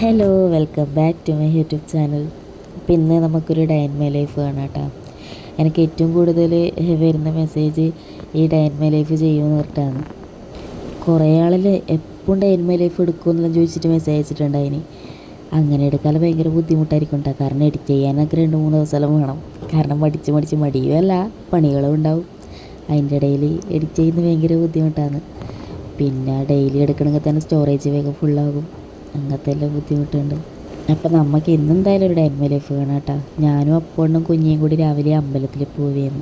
Hello welcome back to my YouTube channel അപ്പം ഇന്ന് നമുക്കൊരു ഡൈൻ മൈ ലൈഫ് കാണാം കേട്ടോ എനിക്ക് ഏറ്റവും കൂടുതൽ വരുന്ന മെസ്സേജ് ഈ ഡൈൻ മൈ ലൈഫ് ചെയ്യുമെന്ന് പറഞ്ഞിട്ടാണ്. കുറേ ആളിൽ എപ്പോഴും ഡൈൻ മൈ ലൈഫ് എടുക്കുമെന്നെല്ലാം ചോദിച്ചിട്ട് മെസ്സേജ് അയച്ചിട്ടുണ്ടായിന് അങ്ങനെ എടുക്കാൻ ഭയങ്കര ബുദ്ധിമുട്ടായിരിക്കും കേട്ടോ കാരണം എഡിറ്റ് ചെയ്യാനൊക്കെ രണ്ട് മൂന്ന് ദിവസം വേണം. കാരണം മടിച്ച് മടിച്ച് മടിയുമല്ല പണികളും ഉണ്ടാവും. അതിന്റെ ഇടയിൽ എഡിറ്റ് ചെയ്യുന്നത് ഭയങ്കര ബുദ്ധിമുട്ടാണ്. പിന്നെ ഡെയിലി എടുക്കണമെങ്കിൽ തന്നെ സ്റ്റോറേജ് വേഗം ഫുള്ളാകും അങ്ങനത്തെ എല്ലാം ബുദ്ധിമുട്ടുണ്ട്. അപ്പം നമുക്ക് ഇന്നെന്തായാലും ഒരു ഡെൻമ ലൈഫ് കാണാം കേട്ടോ. ഞാനും അപ്പോണ്ടും കുഞ്ഞിയും കൂടി രാവിലെ അമ്പലത്തിൽ പോവുകയാണ്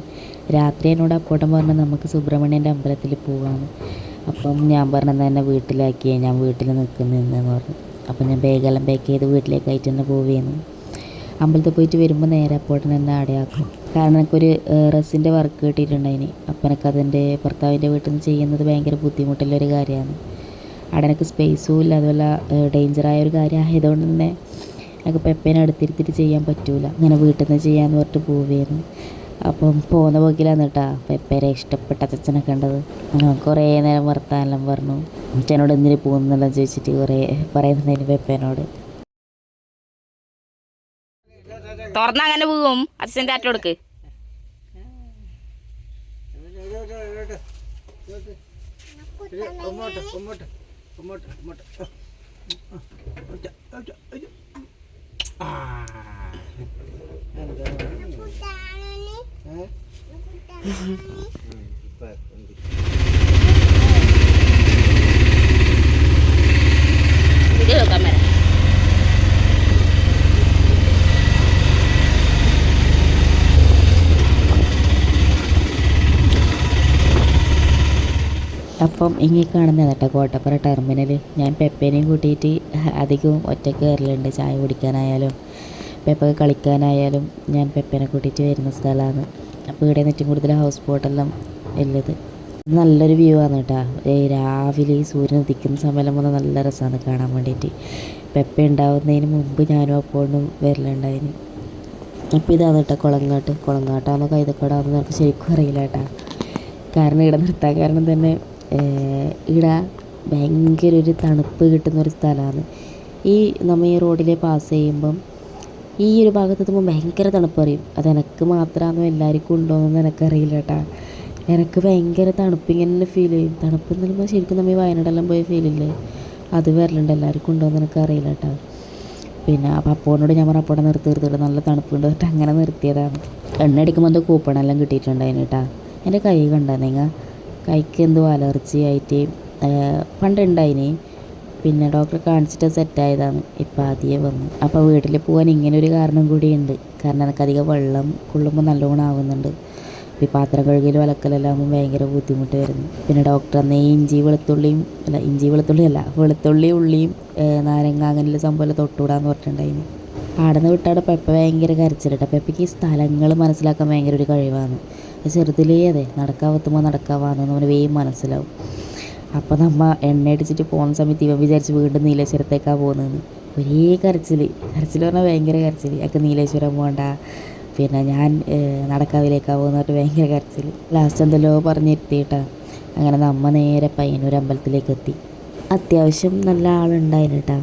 രാത്രി എന്നോട് അപ്പോട്ടം പറഞ്ഞു നമുക്ക് സുബ്രഹ്മണ്യന്റെ അമ്പലത്തിൽ പോവാണ് അപ്പം ഞാൻ പറഞ്ഞത് തന്നെ വീട്ടിലാക്കിയേ ഞാൻ വീട്ടിൽ നിൽക്കുന്നെന്ന് പറഞ്ഞു. അപ്പം ഞാൻ ബാഗെല്ലാം പാക്ക് ചെയ്ത് വീട്ടിലേക്ക് ആയിട്ട് തന്നെ പോവുകയാണ് അമ്പലത്തിൽ പോയിട്ട് വരുമ്പോൾ നേരെ അപ്പോട്ടൻ എന്നെ അടയാക്കും. കാരണം എനിക്കൊരു റസിന്റെ വർക്ക് കിട്ടിയിട്ടുണ്ടായിന്. അപ്പം എനിക്കതിന്റെ ഭർത്താവിന്റെ വീട്ടിൽ നിന്ന് ചെയ്യുന്നത് ഭയങ്കര ബുദ്ധിമുട്ടുള്ളൊരു കാര്യമാണ്. അവിടെ എനിക്ക് സ്പേസും ഇല്ല. അതുപോലെ ഡേഞ്ചറായ ഒരു കാര്യം ആയതുകൊണ്ട് തന്നെ എനിക്ക് പെപ്പേനെ അടുത്തിരുത്തിട്ട് ചെയ്യാൻ പറ്റൂല. ഇങ്ങനെ വീട്ടിൽ നിന്ന് ചെയ്യാമെന്ന് പറഞ്ഞിട്ട് പോവുകയായിരുന്നു അപ്പം പോകുന്ന പോക്കിലാണ് കേട്ടോ പെപ്പേരെ ഇഷ്ടപ്പെട്ട അച്ഛനെ കണ്ടത്? കുറേ നേരം വർത്താനെല്ലാം പറഞ്ഞു. അച്ഛനോട് എന്തിനു പോകുന്നെല്ലാം ചോദിച്ചിട്ട് കുറേ പറയുന്നുണ്ടായിരുന്നു പെപ്പേനോട് തുറന്ന അങ്ങനെ പോകും. അച്ഛന്റെ ആറ്റം കൊടുക്ക് അങ്ങോട്ട് അങ്ങോട്ട് അങ്ങോട്ട് അങ്ങോട്ട് ആ ഇത് നോക്കാൻ വരാം അപ്പം ഇങ്ങി കാണുന്ന കേട്ടോ കോട്ടപ്പുറ ടെർമിനൽ ഞാൻ പെപ്പേനെയും കൂട്ടിയിട്ട് അധികവും ഒറ്റയ്ക്ക് കയറലുണ്ട് ചായ കുടിക്കാനായാലും പെപ്പൊക്കെ കളിക്കാനായാലും ഞാൻ പെപ്പേനെ കൂട്ടിയിട്ട് വരുന്ന സ്ഥലമാണ്. അപ്പോൾ ഇവിടെ ഏറ്റവും കൂടുതൽ ഹൗസ് ബോട്ടെല്ലാം ഉള്ളത്. നല്ലൊരു വ്യൂ ആണ് കേട്ടോ. രാവിലെ സൂര്യൻ ഉദിക്കുന്ന സമയം വന്ന് നല്ല രസമാണ് കാണാൻ വേണ്ടിയിട്ട്. പെപ്പ ഉണ്ടാവുന്നതിന് മുമ്പ് ഞാനും അപ്പോഴും വരലുണ്ടായിന് അപ്പോൾ ഇതാണ് കേട്ടോ കുളങ്ങാട്ട്. കുളങ്ങാട്ടാണോ കൈതക്കോടാണെന്ന് നമുക്ക് ശരിക്കും അറിയില്ല കേട്ടോ. കാരണം ഇവിടെ നിർത്താൻ കാരണം തന്നെ ഇവിടെ ഭയങ്കര ഒരു തണുപ്പ് കിട്ടുന്ന ഒരു സ്ഥലമാണ് ഈ നമ്മൾ ഈ റോഡിലെ പാസ് ചെയ്യുമ്പം ഈ ഒരു ഭാഗത്ത് എത്തുമ്പോൾ ഭയങ്കര തണുപ്പ് അറിയും അത് എനിക്ക് മാത്രമാണോ എല്ലാവർക്കും ഉണ്ടോയെന്ന് എനിക്കറിയില്ല കേട്ടാ എനിക്ക് ഭയങ്കര തണുപ്പ് ഇങ്ങനെ ഫീൽ ചെയ്യും തണുപ്പ് എന്ന് പറയുമ്പോൾ ശരിക്കും നമ്മൾ ഈ വയനാടെല്ലാം പോയ ഫീലില്ലേ അത് വരലുണ്ട്. എല്ലാവർക്കും ഉണ്ടോയെന്ന് എനിക്കറിയില്ല കേട്ടാ പിന്നെ ആ അപ്പോനോട് ഞാൻ പറഞ്ഞു അപ്പോടെ നിർത്തി നിർത്തിയിട്ട് നല്ല തണുപ്പുണ്ട്. എന്നിട്ട് അങ്ങനെ നിർത്തിയതാണ്. എണ്ണ അടിക്കുമ്പോൾ എന്തോ കൂപ്പണെല്ലാം കിട്ടിയിട്ടുണ്ടായിരുന്നു കേട്ടാ എന്റെ കൈ കണ്ടാ നിങ്ങൾ കൈക്ക് എന്തോ അലർജി ആയിട്ട് പണ്ടുണ്ടായിനി. പിന്നെ ഡോക്ടറെ കാണിച്ചിട്ട് സെറ്റായതാണ്. ഇപ്പം ആദ്യമേ വന്നു. അപ്പോൾ വീട്ടിൽ പോകാൻ ഇങ്ങനെ ഒരു കാരണം കൂടിയുണ്ട് കാരണം എനിക്ക് അധികം വെള്ളം കൊള്ളുമ്പോൾ നല്ലോണം ആവുന്നുണ്ട്. ഈ പാത്രം കഴുകലും അലക്കലെല്ലാം ആകുമ്പോൾ ഭയങ്കര ബുദ്ധിമുട്ട് വരുന്നു. പിന്നെ ഡോക്ടർ അന്ന് ഇഞ്ചി വെളുത്തുള്ളിയും അല്ല ഇഞ്ചി വെളുത്തുള്ളി അല്ല വെളുത്തുള്ളി ഉള്ളിയും നാരങ്ങ അങ്ങനെയുള്ള സംഭവം തൊട്ടുവിടാന്ന് പറഞ്ഞിട്ടുണ്ടായിരുന്നു ആടെ നിന്ന് വിട്ടാടെ പെപ്പ ഭയങ്കര കരച്ചിലിട്ട പെപ്പയ്ക്ക് ഈ സ്ഥലങ്ങൾ മനസ്സിലാക്കാൻ ഭയങ്കര ഒരു കഴിവാണ്. ചെറുതിലേ അതെ. നടക്കാവത്തുമ്പോൾ നടക്കാവാന്ന് അവന് വേഗം മനസ്സിലാവും. അപ്പോൾ നമ്മൾ എണ്ണ അടിച്ചിട്ട് പോകുന്ന സമയത്ത് ഇവൻ വിചാരിച്ച് വീണ്ടും നീലേശ്വരത്തേക്കാണ് പോകുന്നതെന്ന് ഒരേ കരച്ചിൽ കരച്ചിൽ പറഞ്ഞാൽ ഭയങ്കര കരച്ചിൽ അയാൾക്ക് നീലേശ്വരം പോകണ്ട പിന്നെ ഞാൻ നടക്കാവിലേക്കാ നടക്കാവിലേക്കാണ് പോകുന്നിട്ട് ഭയങ്കര കരച്ചിൽ ലാസ്റ്റ് എന്തെല്ലോ പറഞ്ഞിരുത്തിയിട്ടാ അങ്ങനെ നമ്മ നേരെ പയ്യന്നൂർ അമ്പലത്തിലേക്ക് എത്തി. അത്യാവശ്യം നല്ല ആളുണ്ടായിരുന്നു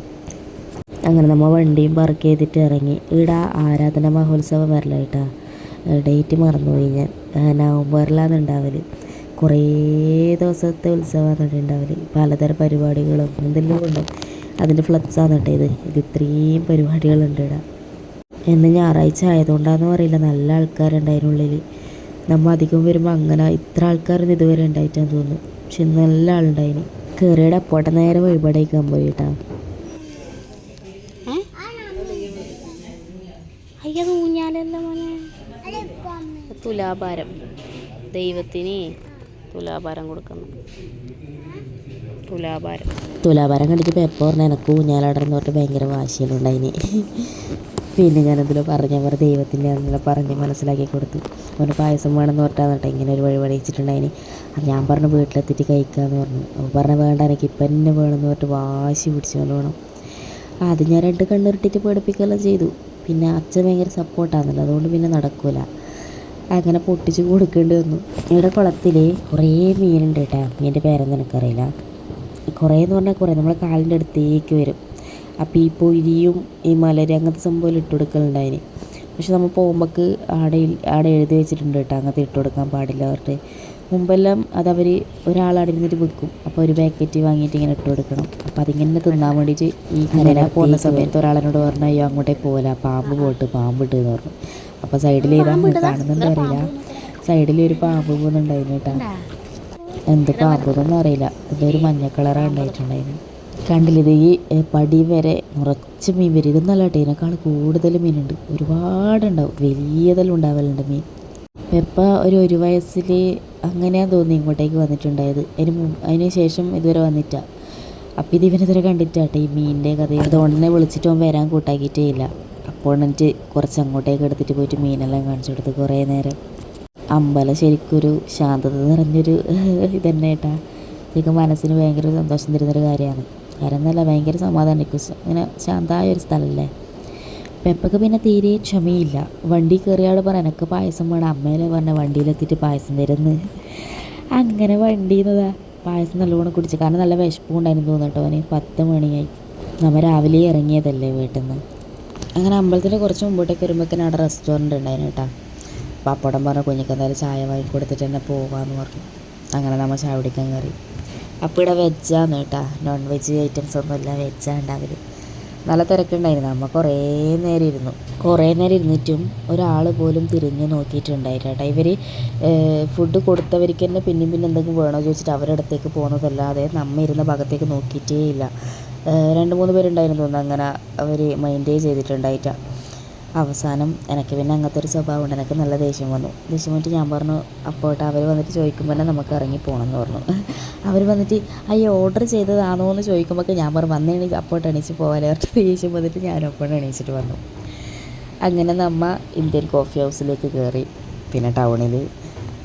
അങ്ങനെ നമ്മൾ വണ്ടിയും പാർക്ക് ചെയ്തിട്ട് ഇറങ്ങി. ഇവിടെ ആരാധന മഹോത്സവം വരലായിട്ടാ. ഡേറ്റ് മറന്നുപോയി ഞാൻ. നവംബറിലാണ് ഉണ്ടാവൽ കുറേ ദിവസത്തെ ഉത്സവമാണ് ഉണ്ടാവൽ. പലതരം പരിപാടികളും എന്തെല്ലാം ഉണ്ട്. അതിന്റെ ഫ്ലക്സാണ് കേട്ടോ ഇത്. ഇത് ഇത്രയും പരിപാടികളുണ്ട് ഇവിടെ. എന്ന് ഞായറാഴ്ച ആയതുകൊണ്ടാണെന്ന് അറിയില്ല നല്ല ആൾക്കാരുണ്ട് അതിനുള്ളിൽ നമ്മൾ അധികം വരുമ്പോൾ അങ്ങനെ ഇത്ര ആൾക്കാരൊന്നും ഇതുവരെ ഉണ്ടായിട്ടാന്ന് തോന്നുന്നു. പക്ഷെ നല്ല ആളുണ്ടായിന്. കയറിയുടെ അപ്പോട്ടെ നേരെ വഴിപാടേക്കാൻ പോയിട്ടാ തുലാഭാരം. ദൈവത്തിന് തുലാഭാരം കൊടുക്കുന്നു. തുലാഭാരം. തുലാഭാരം കണ്ടിട്ട് പെപ്പ പറഞ്ഞ എനക്ക് ഊഞ്ഞാലാടണം പറഞ്ഞിട്ട് ഭയങ്കര വാശിയിലുണ്ടായിന് പിന്നെ ഞാനെന്തെങ്കിലും പറഞ്ഞ പോലെ ദൈവത്തിന്റെ എന്തെങ്കിലും പറഞ്ഞ് മനസ്സിലാക്കി കൊടുത്തു. അവന് പായസം വേണമെന്ന് പറഞ്ഞാൽ ഇങ്ങനെ ഒരു വഴി വഴിച്ചിട്ടുണ്ടായിന് അത് ഞാൻ പറഞ്ഞു വീട്ടിലെത്തിയിട്ട് കഴിക്കാമെന്ന് പറഞ്ഞു. അപ്പോൾ പറഞ്ഞ വേണ്ട എനിക്ക് ഇപ്പം തന്നെ വേണമെന്ന് പറഞ്ഞിട്ട് വാശി പിടിച്ചുകൊണ്ട് വേണം അത് ഞാൻ രണ്ട് കണ്ണുരുട്ടിട്ട് പേടിപ്പിക്കുകയെല്ലാം ചെയ്തു. പിന്നെ അച്ഛൻ ഭയങ്കര സപ്പോർട്ടാണല്ലോ അതുകൊണ്ട് പിന്നെ നടക്കൂല. അങ്ങനെ പൊട്ടിച്ച് കൊടുക്കേണ്ടി വന്നു. ഇവിടെ കുളത്തിൽ കുറേ മീനുണ്ട് കേട്ടോ. മീനിന്റെ പേരൊന്നും എനിക്കറിയില്ല. കുറേ എന്ന് പറഞ്ഞാൽ കുറേ. നമ്മളെ കാലിന്റെ അടുത്തേക്ക് വരും. അപ്പോൾ ഈ പൊരിയും ഈ മലരി അങ്ങനത്തെ സംഭവം ഇട്ട് കൊടുക്കലുണ്ടായിന് പക്ഷെ നമ്മൾ പോകുമ്പോൾക്ക് ആടെ ആടെ എഴുതി വെച്ചിട്ടുണ്ട് കേട്ടോ. അങ്ങനത്തെ ഇട്ട് കൊടുക്കാൻ പാടില്ല പറഞ്ഞിട്ട്. മുമ്പെല്ലാം അതവർ ഒരാളവിടെ ഇരുന്നിട്ട് വിൽക്കും. അപ്പോൾ ഒരു പാക്കറ്റ് വാങ്ങിയിട്ട് ഇങ്ങനെ ഇട്ട് കൊടുക്കണം. അപ്പോൾ അതിങ്ങനെ തിന്നാൻ വേണ്ടിയിട്ട് ഈ കരനെ പോകുന്ന സമയത്ത് ഒരാളെന്നോട് പറഞ്ഞു അയ്യോ അങ്ങോട്ടേ പോകില്ല പാമ്പ് പോട്ട് പാമ്പ് ഇട്ട് എന്ന് പറഞ്ഞു. അപ്പോൾ സൈഡിൽ ഏതാ കാണുന്നുണ്ടോ അറിയില്ല. സൈഡിൽ ഒരു പാമ്പ് പോകുന്നുണ്ടായിരുന്നു കേട്ടോ. എന്ത് പാമ്പൊന്നും അറിയില്ല. ഇതൊരു മഞ്ഞ കളറാണ് ഉണ്ടായിട്ടുണ്ടായിരുന്നു. കണ്ടില്ല ഇത് ഈ പടി വരെ നിറച്ച് മീൻ വരും. ഇതൊന്നല്ല കേട്ടോ ഇതിനേക്കാൾ കൂടുതൽ മീനുണ്ട്. ഒരുപാടുണ്ടാവും. വലിയതെല്ലാം ഉണ്ടാവലുണ്ട് മീൻ. പെപ്പ ഒരു ഒരു വയസ്സിൽ അങ്ങനെയാണ് തോന്നി ഇങ്ങോട്ടേക്ക് വന്നിട്ടുണ്ടായത്. അതിന് അതിന് ശേഷം ഇതുവരെ വന്നിട്ടാ. അപ്പം ഇത് ഇവനിതുവരെ കണ്ടിട്ടാട്ടെ ഈ മീനിന്റെ കഥ. അതുകൊണ്ട് തന്നെ വിളിച്ചിട്ട് അവൻ വരാൻ കൂട്ടാക്കിയിട്ടേ ഇല്ല. എന്നിട്ട് കുറച്ച് അങ്ങോട്ടേക്ക് എടുത്തിട്ട് പോയിട്ട് മീനെല്ലാം കാണിച്ചു കൊടുത്തു കുറേ നേരം. അമ്പലം ശരിക്കൊരു ശാന്തത നിറഞ്ഞൊരു ഇത് തന്നെ കേട്ടാ ശരിക്കും മനസ്സിന് ഭയങ്കര സന്തോഷം തരുന്നൊരു കാര്യമാണ്. കാരണം എന്നല്ല ഭയങ്കര സമാധാനം. ഇങ്ങനെ ശാന്തമായ ഒരു സ്ഥലമല്ലേ പെപ്പക്ക് പിന്നെ തീരെ ക്ഷമയില്ല. വണ്ടി കയറിയാട് പറഞ്ഞ എനിക്ക് പായസം വേണം. അമ്മേലെ പറഞ്ഞ വണ്ടിയിലെത്തിയിട്ട് പായസം തരുന്ന്. അങ്ങനെ വണ്ടിന്നതാ പായസം നല്ലോണം കുടിച്ചു. കാരണം നല്ല വിശപ്പ് ഉണ്ടായിരുന്നു തോന്നട്ടോ അവന്. പത്ത് മണിയായി. നമ്മൾ രാവിലെ ഇറങ്ങിയതല്ലേ വീട്ടിൽ നിന്ന് അങ്ങനെ അമ്പലത്തിന്റെ കുറച്ച് മുമ്പോട്ടേക്ക് വരുമ്പോഴത്തേനും അവിടെ റെസ്റ്റോറന്റ് ഉണ്ടായിരുന്നു കേട്ടോ. അപ്പോൾ അപ്പടം പറഞ്ഞ കുഞ്ഞിക്ക് എന്തായാലും ചായ വാങ്ങി കൊടുത്തിട്ട് തന്നെ പോകാമെന്ന് പറഞ്ഞു. അങ്ങനെ നമ്മൾ ചായ കുടിക്കാൻ കയറി അപ്പോൾ ഇവിടെ വെജാന്ന് കേട്ടോ. നോൺ വെജ് ഐറ്റംസ് ഒന്നും ഒന്നുമില്ല വെജാണ് ഉണ്ടാവൽ. നല്ല തിരക്കുണ്ടായിരുന്നു. നമ്മൾ കുറേ നേരം ഇരുന്നു. കുറേ നേരം ഇരുന്നിട്ടും ഒരാൾ പോലും തിരിഞ്ഞു നോക്കിയിട്ടുണ്ടായില്ല കേട്ടോ. ഇവർ ഫുഡ് കൊടുത്തവർക്ക് തന്നെ പിന്നെയും പിന്നെ എന്തെങ്കിലും വേണോ ചോദിച്ചിട്ട് അവരുടെ അടുത്തേക്ക് പോകുന്നതല്ലാതെ നമ്മ ഇരുന്ന ഭാഗത്തേക്ക് നോക്കിയിട്ടേ ഇല്ല രണ്ട് മൂന്ന് പേരുണ്ടായിരുന്നു തോന്നുന്നു. അങ്ങനെ അവർ മൈൻഡേ ചെയ്തിട്ടുണ്ടായിട്ട. അവസാനം എനിക്ക് പിന്നെ അങ്ങനത്തെ ഒരു സ്വഭാവം ഉണ്ട് എനിക്ക് നല്ല ദേഷ്യം വന്നു. ദേഷ്യം വന്നിട്ട് ഞാൻ പറഞ്ഞു അപ്പോട്ട് അവർ വന്നിട്ട് ചോദിക്കുമ്പോൾ തന്നെ നമുക്ക് ഇറങ്ങി പോകണം എന്ന് പറഞ്ഞു. അവർ വന്നിട്ട് അയ്യ ഓർഡർ ചെയ്തതാണോ എന്ന് ചോദിക്കുമ്പോൾ ഞാൻ പറഞ്ഞു വന്നേണി അപ്പോട്ട് എണീച്ച് പോകാൻ അവർക്ക് ദേഷ്യം വന്നിട്ട് ഞാൻ അപ്പോട്ട് എണീച്ചിട്ട് വന്നു. അങ്ങനെ നമ്മ ഇന്ത്യൻ കോഫി ഹൗസിലേക്ക് കയറി പിന്നെ ടൗണിൽ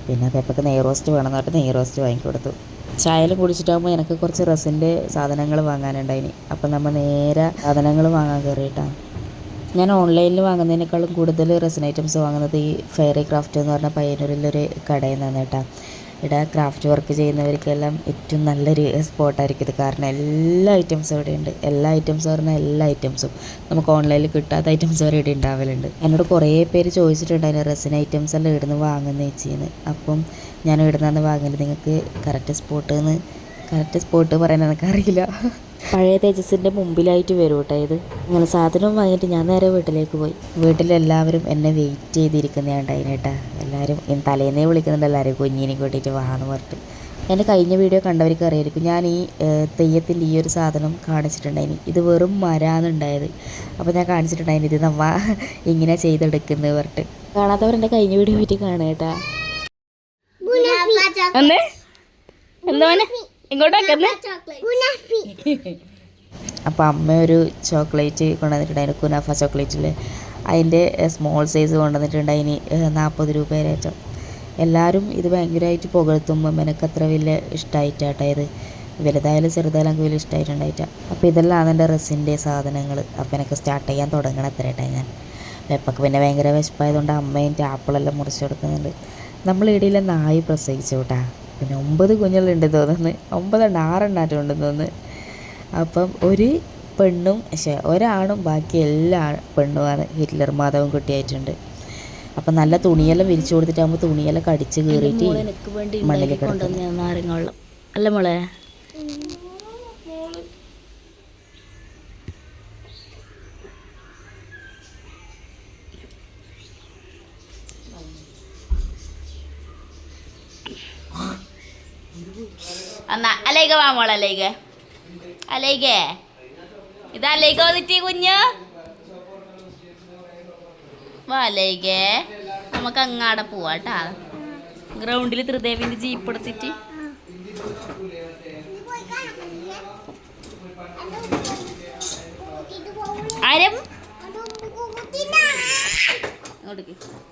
പിന്നെ പെപ്പക്ക് നെയ് റോസ്റ്റ് വേണമെന്ന് പറഞ്ഞിട്ട് നെയ് റോസ്റ്റ് വാങ്ങിക്കൊടുത്തു. ചായലും കുടിച്ചിട്ടാകുമ്പോൾ എനിക്ക് കുറച്ച് റസിന്റെ സാധനങ്ങൾ വാങ്ങാനുണ്ടായിന്. അപ്പം നമ്മൾ നേരെ സാധനങ്ങൾ വാങ്ങാൻ കയറിയിട്ടാണ് ഞാൻ ഓൺലൈനിൽ വാങ്ങുന്നതിനേക്കാളും കൂടുതൽ റെസിൻ ഐറ്റംസ് വാങ്ങുന്നത് ഈ ഫെയറി ക്രാഫ്റ്റ് എന്ന് പറഞ്ഞ പയ്യന്നൂരിലൊരു കടയിൽ നിന്നാണ് കേട്ടോ. ഇവിടെ ക്രാഫ്റ്റ് വർക്ക് ചെയ്യുന്നവർക്കെല്ലാം ഏറ്റവും നല്ലൊരു സ്പോട്ടായിരിക്കും ഇത്. കാരണം എല്ലാ ഐറ്റംസും ഇവിടെ ഉണ്ട് എല്ലാ ഐറ്റംസും പറഞ്ഞാൽ എല്ലാ ഐറ്റംസും നമുക്ക് ഓൺലൈനിൽ കിട്ടാത്ത ഐറ്റംസ് വരെ ഇവിടെ ഉണ്ടാവലുണ്ട്. എന്നോട് കുറേ പേര് ചോദിച്ചിട്ടുണ്ടായിരുന്നു റെസിൻ ഐറ്റംസ് എല്ലാം ഇവിടുന്ന് വാങ്ങുന്ന ചേച്ചിന്ന് അപ്പം ഞാൻ ഇവിടുന്നാണ് വാങ്ങൽ. നിങ്ങൾക്ക് കറക്റ്റ് സ്പോട്ട് എന്ന് കറക്റ്റ് സ്പോട്ട് പറയാൻ എനിക്കറിയില്ല. പഴയ തേജസിന്റെ മുമ്പിലായിട്ട് വരും കേട്ടോ ഇത്. അങ്ങനെ സാധനവും വാങ്ങിയിട്ട് ഞാൻ നേരെ വീട്ടിലേക്ക് പോയി. വീട്ടിലെല്ലാവരും എന്നെ വെയിറ്റ് ചെയ്തിരിക്കുന്നതുണ്ടായിന് കേട്ടാ എല്ലാവരും തലേന്നേ വിളിക്കുന്നുണ്ട്. എല്ലാവരും കുഞ്ഞിനെ കൂട്ടിയിട്ട് വാന്ന് പറഞ്ഞിട്ട്. എന്റെ കഴിഞ്ഞ വീഡിയോ കണ്ടവർക്ക് അറിയായിരിക്കും ഞാൻ ഈ തെയ്യത്തിന്റെ ഈ ഒരു സാധനം കാണിച്ചിട്ടുണ്ടായിന്. ഇത് വെറും മരാന്നുണ്ടായത് അപ്പോൾ ഞാൻ കാണിച്ചിട്ടുണ്ടായിന് ഇത് നമ്മ ഇങ്ങനെ ചെയ്തെടുക്കുന്നത് പറഞ്ഞിട്ട്. കാണാത്തവരെന്റെ കഴിഞ്ഞ വീഡിയോ പറ്റി കാണുക കേട്ടാ എന്താ ഇങ്ങോട്ടേക്കെന്ന് അപ്പോൾ അമ്മ ഒരു ചോക്ലേറ്റ് കൊണ്ടുവന്നിട്ടുണ്ടായിരുന്നു കുനാഫ ചോക്ലേറ്റിൽ അതിന്റെ സ്മോൾ സൈസ് കൊണ്ടുവന്നിട്ടുണ്ടായിന് നാൽപ്പത് രൂപ ഏറ്റവും എല്ലാവരും ഇത് ഭയങ്കരമായിട്ട് പുകഴ്ത്തുമ്പോൾ എനിക്ക് അത്ര വലിയ ഇഷ്ടമായിട്ടാട്ടോ ഇത്. വലുതായാലും ചെറുതായാലും എനിക്ക് വലിയ ഇഷ്ടമായിട്ടുണ്ടായിട്ടാണ് അപ്പോൾ ഇതെല്ലാം എന്റെ റെസിന്റെ സാധനങ്ങൾ അപ്പോൾ എനിക്ക് സ്റ്റാർട്ട് ചെയ്യാൻ തുടങ്ങണം അത്ര ഏട്ടാ ഞാൻ. വെപ്പൊക്കെ പിന്നെ ഭയങ്കര വിശപ്പായതുകൊണ്ട് അമ്മേന്റെ ആപ്പിളെല്ലാം മുറിച്ച് കൊടുക്കുന്നുണ്ട്. നമ്മൾ ഇടയിലെ നായി പ്രസവിച്ചു കേട്ടാ പിന്നെ ഒമ്പത് കുഞ്ഞുങ്ങളുണ്ട് തോന്നുന്നു. ഒമ്പതുണ്ട് ആറെണ്ണാറ്റം ഉണ്ടെന്ന് തോന്നുന്നു. അപ്പം ഒരു പെണ്ണും പക്ഷേ ഒരാണും ബാക്കി എല്ലാ പെണ്ണുമാണ് ഹിറ്റ്ലർ മാധവൻ കുട്ടിയായിട്ടുണ്ട്. അപ്പം നല്ല തുണിയെല്ലാം വിരിച്ചു കൊടുത്തിട്ടാകുമ്പോൾ തുണിയെല്ലാം കടിച്ച് കയറിയിട്ട് മണ്ണിൽ കിടക്കുന്നു നാരങ്ങ വെള്ളം അല്ല മോളെ? എന്നാ അലൈക വാ അലൈക. അലൈക. ഇതാ അലേക വന്നിട്ട് കുഞ്ഞ്. വാ അലേകേ. നമുക്ക് അങ്ങാടെ പോവാട്ടാ. ഗ്രൗണ്ടിൽ ത്രിദേവിന്റെ ജീപ്പ് എടുത്തിട്ട്. ആരും?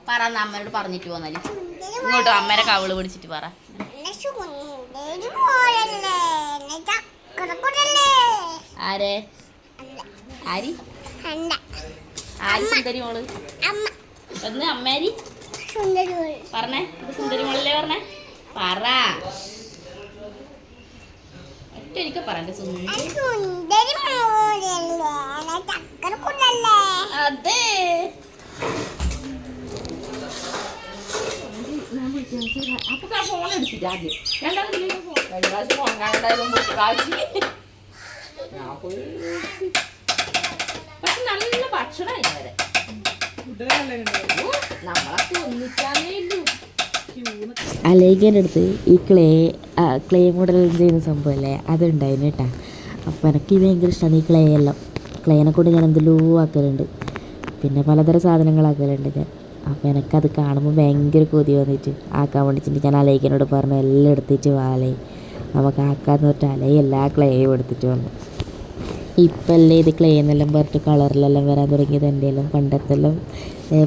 പറ അമ്മയോട് പറഞ്ഞിട്ട് പോന്നാൽ. ഇങ്ങോട്ട് അമ്മേരെ കവൾ പിടിച്ചിട്ട് പറ. ആരെ? ആരി? ആരി സുന്ദരി മോൾ. എന്ന് അമ്മേരി. പറഞ്ഞേ ഇത് സുന്ദരി മോളല്ലേ പറഞ്ഞേ? പറ. ഒറ്റ എനിക്ക് പറയണ്ടേ സുന്ദരി അതെ അപ്പൊ ഫോൺ എടുത്തിട്ട് ആദ്യം. രണ്ടാമത് പ്രാവശ്യം ഫോൺ കാണണ്ടായാലും പക്ഷെ നല്ല ഭക്ഷണമായി വരെ നമ്മളൊക്കെ ഒന്നിച്ചാലേ ഉള്ളൂ അലേഖന്റെ അടുത്ത് ഈ ക്ലേ ക്ലേ മോഡൽ ചെയ്യുന്ന സംഭവമല്ലേ അതുണ്ടായിരുന്നു കേട്ടാ അപ്പോൾ എനിക്ക് ഭയങ്കര ഇഷ്ടമാണ് ഈ ക്ലേ എല്ലാം. ക്ലേനെ കൊണ്ട് ഞാൻ എന്തെല്ലോ ആക്കലുണ്ട്. പിന്നെ പലതരം സാധനങ്ങളാക്കലുണ്ട് ഞാൻ. അപ്പോൾ എനിക്കത് കാണുമ്പോൾ ഭയങ്കര കൊതി വന്നിട്ട് ആക്കാൻ വേണ്ടിയിട്ട് ഞാൻ അലേഖനോട് പറഞ്ഞു എല്ലാം എടുത്തിട്ട് വാലേ നമുക്ക് കാക്കാന്ന് പറഞ്ഞിട്ട് അലേ എല്ലാ ക്ലേയും എടുത്തിട്ട് വന്നു. ഇപ്പല്ലേ ഇത് ക്ലേ എന്നെല്ലാം പറഞ്ഞിട്ട് കളറിലെല്ലാം വരാൻ തുടങ്ങിയത് എന്റെ എല്ലാം പണ്ടത്തെല്ലാം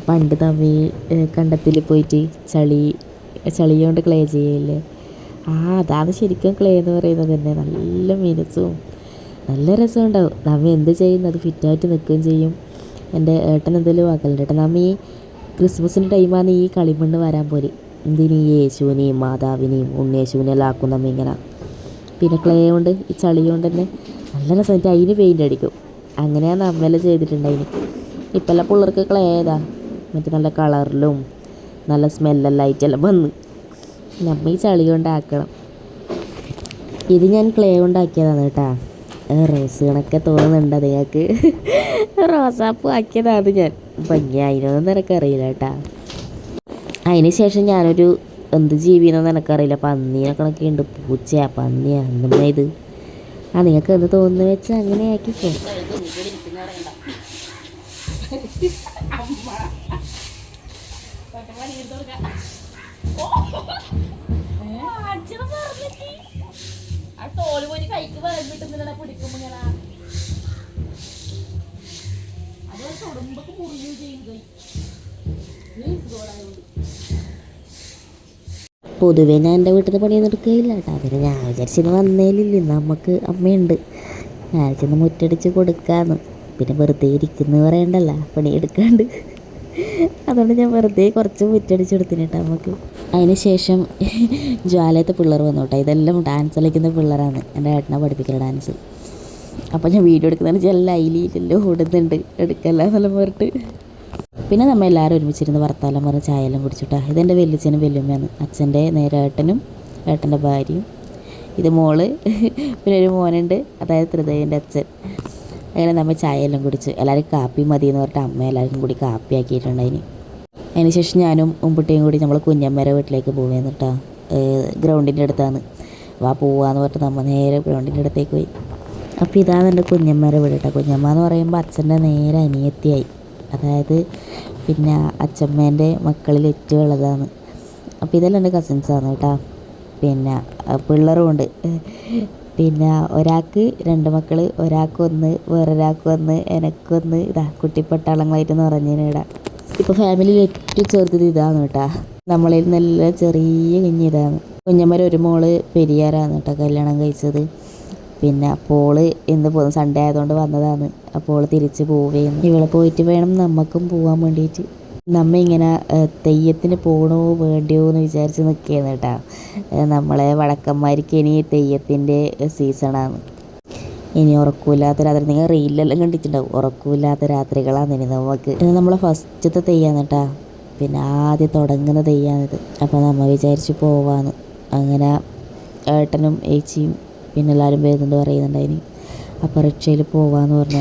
പണ്ട് തമ്മി കണ്ടത്തിൽ പോയിട്ട് ചളി ചളി കൊണ്ട് ക്ലേ ചെയ്യല്ലേ ആ അതാണ് ശരിക്കും ക്ലേ എന്ന് പറയുന്നത് തന്നെ. നല്ല മിനുസും നല്ല രസമുണ്ടാവും. നമ്മ എന്ത് ചെയ്യുന്നത് അത് ഫിറ്റായിട്ട് നിൽക്കുകയും ചെയ്യും. എന്റെ ഏട്ടൻ എന്തെങ്കിലും ആക്കലുണ്ട് ഏട്ടൻ നമ്മ ഈ ക്രിസ്മസിന്റെ ടൈമാണ് ഈ കളിമണ്ണ് വരാൻ പോലെ എന്തിനീ? യേശുവിനെയും മാതാവിനെയും ഉണ്ണിയേശുവിനെല്ലാം ആക്കും നമ്മ ഇങ്ങനെ. പിന്നെ ക്ലേ കൊണ്ട് ഈ ചളി കൊണ്ട് തന്നെ നല്ല രസമായിട്ട് അതിന് പെയിന്റ് അടിക്കും. അങ്ങനെയാണ് അമ്മയെല്ലാം ചെയ്തിട്ടുണ്ടായിന്. ഇപ്പം എല്ലാം പിള്ളേർക്ക് ക്ലേ ഏതാ? മറ്റേ നല്ല കളറിലും നല്ല സ്മെല്ലെല്ലാം ആയിട്ടെല്ലാം വന്ന്. നമ്മൾ ഈ ചളി കൊണ്ടാക്കണം. ഇത് ഞാൻ ക്ലേ കൊണ്ടാക്കിയതാണ് കേട്ടാ. റോസ് കണക്കെ തോന്നുന്നുണ്ട് നിങ്ങൾക്ക് റോസാപ്പ് ആക്കിയതാണ് ഞാൻ. ഭംഗി. അതിനൊന്നും നിനക്കറിയില്ല കേട്ടാ. അതിന് ശേഷം ഞാനൊരു എന്ത് ജീവിയെന്നൊന്നും എനിക്കറിയില്ല പന്നീനെ കണക്കെ ഉണ്ട് പൂച്ചയാ പന്നിയാ. എന്തുമ്മ ഇത്? ആ നിങ്ങൾക്ക് എന്ത് തോന്നുന്നു വെച്ചാൽ അങ്ങനെ ആക്കിക്കോ. തോൽ പോയി കൈക്ക് തൊടുമ്പൊക്കെ മുറിയും ചെയ്യും പൊതുവേ ഞാൻ എന്റെ വീട്ടിൽ നിന്ന് പണിയൊന്നും എടുക്കുകയില്ല കേട്ടോ. പിന്നെ ഞാൻ വിചാരിച്ചിന്ന് വന്നേലില്ല. നമുക്ക് അമ്മയുണ്ട്. ഞാൻ ചെന്ന് മുറ്റടിച്ച് കൊടുക്കാന്ന്. പിന്നെ വെറുതെ ഇരിക്കുന്നു പറയണ്ടല്ല. പണിയെടുക്കാണ്ട് അതുകൊണ്ട് ഞാൻ വെറുതെ കുറച്ച് മുറ്റടിച്ച് കൊടുത്തിന് കേട്ടോ നമുക്ക് അതിന് ശേഷം ജ്വാലയത്തെ പിള്ളേർ വന്നു കേട്ടോ. ഇതെല്ലാം ഡാൻസ് കളിക്കുന്ന പിള്ളേരാണ്. എന്റെ ഏട്ടനെ പഠിപ്പിക്കുന്ന ഡാൻസ് അപ്പോൾ ഞാൻ വീഡിയോ എടുക്കുന്നതിന് ചില ലൈലിയിലെല്ലാം ഓടുന്നുണ്ട്. എടുക്കല്ല എന്നെല്ലാം പറഞ്ഞിട്ട്. പിന്നെ നമ്മൾ എല്ലാവരും ഒരുമിച്ചിരുന്ന് വർത്താനം പറഞ്ഞ് ചായയെല്ലാം കുടിച്ചിട്ടാ. ഇതെന്റെ വലിയച്ഛനും വലിയമ്മയാണ്. അച്ഛന്റെ നേരെ ഏട്ടനും ഏട്ടന്റെ ഭാര്യയും. ഇത് മോൾ പിന്നെ ഒരു മോനുണ്ട് അതായത് ത്രിദേവിന്റെ അച്ഛൻ. അങ്ങനെ നമ്മൾ ചായയെല്ലാം കുടിച്ച്. എല്ലാവരും കാപ്പി മതി എന്ന് പറഞ്ഞിട്ട് അമ്മ എല്ലാവർക്കും കൂടി കാപ്പി ആക്കിയിട്ടുണ്ടായിന് അതിന്. ശേഷം ഞാനും ഉമ്പുട്ടിയും കൂടി നമ്മൾ കുഞ്ഞമ്മേരെ വീട്ടിലേക്ക് പോവുകയെന്ന് കേട്ടോ ഗ്രൗണ്ടിന്റെ അടുത്താണ്. വാ പോവാന്ന് പറഞ്ഞിട്ട് നമ്മൾ നേരെ ഗ്രൗണ്ടിന്റെ അടുത്തേക്ക് പോയി. അപ്പോൾ ഇതാണ് എന്റെ കുഞ്ഞമ്മേരെ വീട് കേട്ടോ കുഞ്ഞമ്മ എന്ന് പറയുമ്പോൾ അച്ഛന്റെ നേരെ അനിയത്തിയായി. അതായത് പിന്നെ അച്ഛമ്മേന്റെ മക്കളിൽ ഏറ്റവും ഉള്ളതാണ്. അപ്പോൾ ഇതെല്ലാം എന്റെ കസിൻസാണ് കേട്ടോ. പിന്നെ പിള്ളേരും പിന്നെ ഒരാൾക്ക് രണ്ട് മക്കൾ ഒരാൾക്കൊന്ന് വേറൊരാൾക്കൊന്ന് എനക്കൊന്ന് ഇതാ കുട്ടിപ്പട്ടാളങ്ങളായിട്ടെന്ന് ഇടാം ഇപ്പോൾ ഫാമിലിയിൽ ഏറ്റവും ചെറുത് ഇതാണ് കേട്ടാ. നമ്മളിൽ നല്ല ചെറിയ കുഞ്ഞിതാണ് കുഞ്ഞമ്മര ഒരു മോൾ പെരിയാറാണ് കേട്ടോ കല്യാണം കഴിച്ചത്. പിന്നെ പോൾ ഇന്ന് പോകുന്ന സൺഡേ ആയതുകൊണ്ട് വന്നതാണ്. അപ്പോൾ തിരിച്ച് പോവുകയും ഇവിടെ പോയിട്ട് വേണം നമുക്കും പോകാൻ വേണ്ടിയിട്ട് നമ്മ ഇങ്ങനെ തെയ്യത്തിന് പോകണോ വേണ്ടിയോ എന്ന് വിചാരിച്ച് നിൽക്കുകയാണ് കേട്ടോ നമ്മളെ വടക്കന്മാർക്ക് ഇനി തെയ്യത്തിന്റെ സീസണാണ്. ഇനി ഉറക്കമില്ലാത്ത രാത്രി നിങ്ങൾ റീലെല്ലാം കണ്ടിട്ടുണ്ടാവും. ഉറക്കമില്ലാത്ത രാത്രികളാണ് ഇനി നമുക്ക് ഇത് നമ്മളെ ഫസ്റ്റത്തെ തെയ്യാന്ന് കേട്ടാ പിന്നെ ആദ്യം തുടങ്ങുന്ന തെയ്യാണിത്. അപ്പോൾ നമ്മൾ വിചാരിച്ച് പോവാന്ന്. അങ്ങനെ ഏട്ടനും ഏച്ചിയും പിന്നെ എല്ലാവരും വരുന്നുണ്ട് പറയുന്നുണ്ടായിരുന്നു അപ്പോൾ റിക്ഷയിൽ പോവാന്ന് പറഞ്ഞ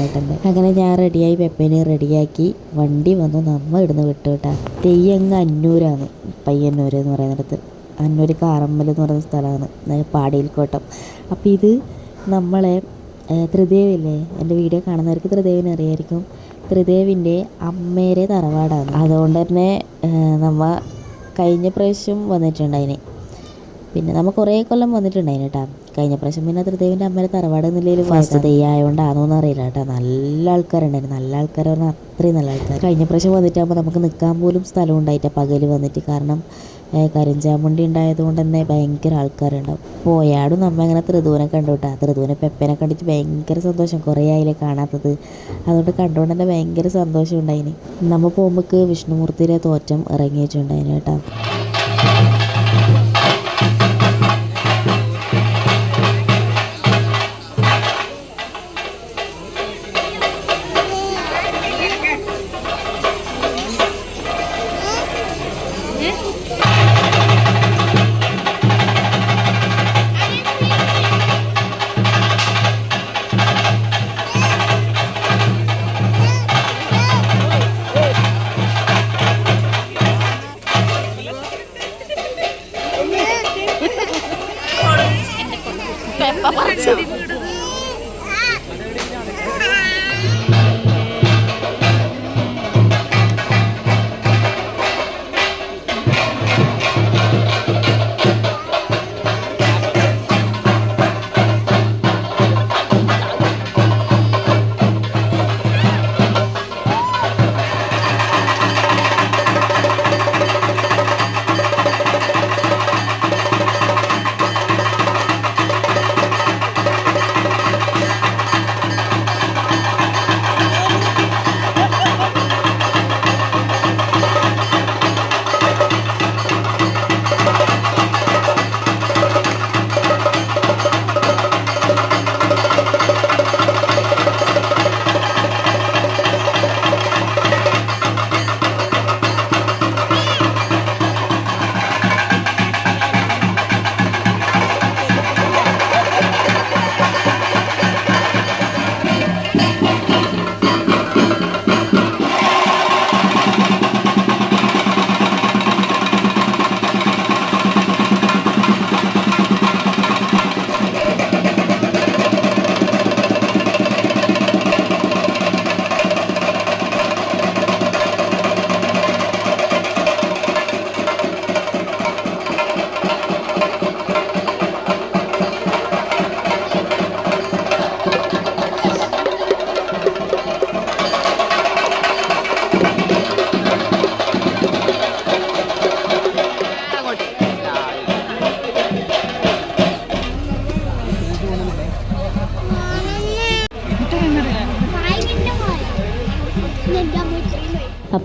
അങ്ങനെ ഞാൻ റെഡിയായി പെപ്പേനെ റെഡിയാക്കി വണ്ടി വന്നു നമ്മൾ ഇടുന്ന് വിട്ടു കേട്ടാ. തെയ്യങ്ങ് അന്നൂരാണ് പയ്യന്നൂർ എന്ന് പറയുന്നിടത്ത് അന്നൂർ കാറമ്മൽ എന്ന് പറയുന്ന സ്ഥലമാണ് പാടിയിൽക്കോട്ടം അപ്പോൾ ഇത് നമ്മളെ ത്രിദേവില്ലേ എന്റെ വീഡിയോ കാണുന്നവർക്ക് ത്രിദേവിനെ അറിയായിരിക്കും. ത്രിദേവിന്റെ അമ്മേരെ തറവാടാണ്. അതുകൊണ്ട് തന്നെ നമ്മൾ നമ്മ കഴിഞ്ഞ പ്രാവശ്യം വന്നിട്ടുണ്ടായിന്. പിന്നെ നമ്മൾ കുറേ കൊല്ലം വന്നിട്ടുണ്ടായിന് കേട്ടോ. കഴിഞ്ഞ പ്രാവശ്യം പിന്നെ ത്രിദേവിന്റെ അമ്മേരെ തറവാട് നിലയിൽ ഫസ്റ്റ് തെയ്യായതുകൊണ്ടാണോ എന്ന് അറിയില്ല കേട്ടോ നല്ല ആൾക്കാരുണ്ടായിരുന്നു. നല്ല ആൾക്കാർ പറഞ്ഞാൽ അത്രയും നല്ല ആൾക്കാർ കഴിഞ്ഞ പ്രാവശ്യം വന്നിട്ടാകുമ്പോൾ നമുക്ക് നിൽക്കാൻ പോലും സ്ഥലം ഉണ്ടായിട്ട് പകൽ വന്നിട്ട്. കാരണം കരിഞ്ചാമുണ്ടി ഉണ്ടായതുകൊണ്ട് തന്നെ ഭയങ്കര ആൾക്കാരുണ്ടാവും. പോയാടും നമ്മൾ ഇങ്ങനെ ത്രിദൂനെ കണ്ടു കേട്ടോ ത്രിദൂനെ പെപ്പനെ കണ്ടിട്ട് ഭയങ്കര സന്തോഷം. കുറേ ആയില്ലേ കാണാത്തത്. അതുകൊണ്ട് കണ്ടുകൊണ്ട് തന്നെ ഭയങ്കര സന്തോഷം ഉണ്ടായിന് നമ്മൾ പോകുമ്പോൾ വിഷ്ണുമൂർത്തിയിലെ തോറ്റം ഇറങ്ങിയിട്ടുണ്ടായിന് കേട്ടോ.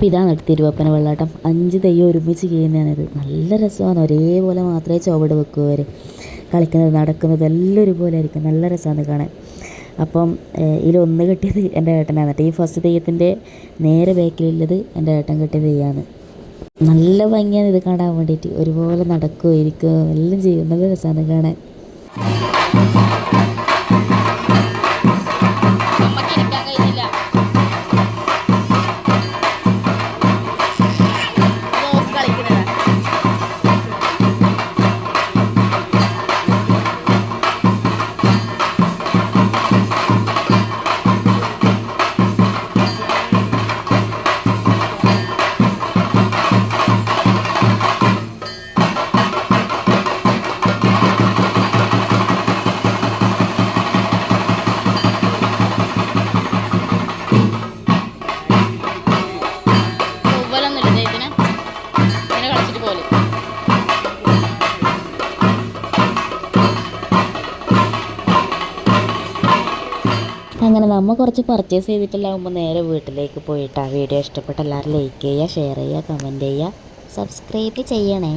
അപ്പോൾ ഇതാണ് തിരുവപ്പന വെള്ളാട്ടം. അഞ്ച് തെയ്യം ഒരുമിച്ച് ചെയ്യുന്നതാണിത്. നല്ല രസമാണ്. ഒരേപോലെ മാത്രമേ ചുവട് വെക്കുക അവർ കളിക്കുന്നത് നടക്കുന്നത് എല്ലാം ഒരുപോലെ ആയിരിക്കും. നല്ല രസമാണ് കാണാൻ. അപ്പം ഇതിലൊന്ന് കെട്ടിയത് എന്റെ ഏട്ടനാണ് ഈ ഫസ്റ്റ് തെയ്യത്തിന്റെ നേരെ ബാക്കിലുള്ളത് എന്റെ ഏട്ടൻ കെട്ടിയ തെയ്യമാണ് നല്ല ഭംഗിയാണ് ഇത് കാണാൻ വേണ്ടിയിട്ട്. ഒരുപോലെ നടക്കുകയോ ഇരിക്കുകയോ എല്ലാം ചെയ്യും. നല്ല രസമാണ് കാണാൻ. നമ്മൾ കുറച്ച് പർച്ചേസ് ചെയ്തിട്ടെല്ലാകുമ്പോൾ നേരെ വീട്ടിലേക്ക് പോയിട്ടാണ് വീഡിയോ ഇഷ്ടപ്പെട്ട എല്ലാവരും ലൈക്ക് ചെയ്യുക ഷെയർ ചെയ്യുക കമന്റ് ചെയ്യുക. സബ്സ്ക്രൈബ് ചെയ്യണേ.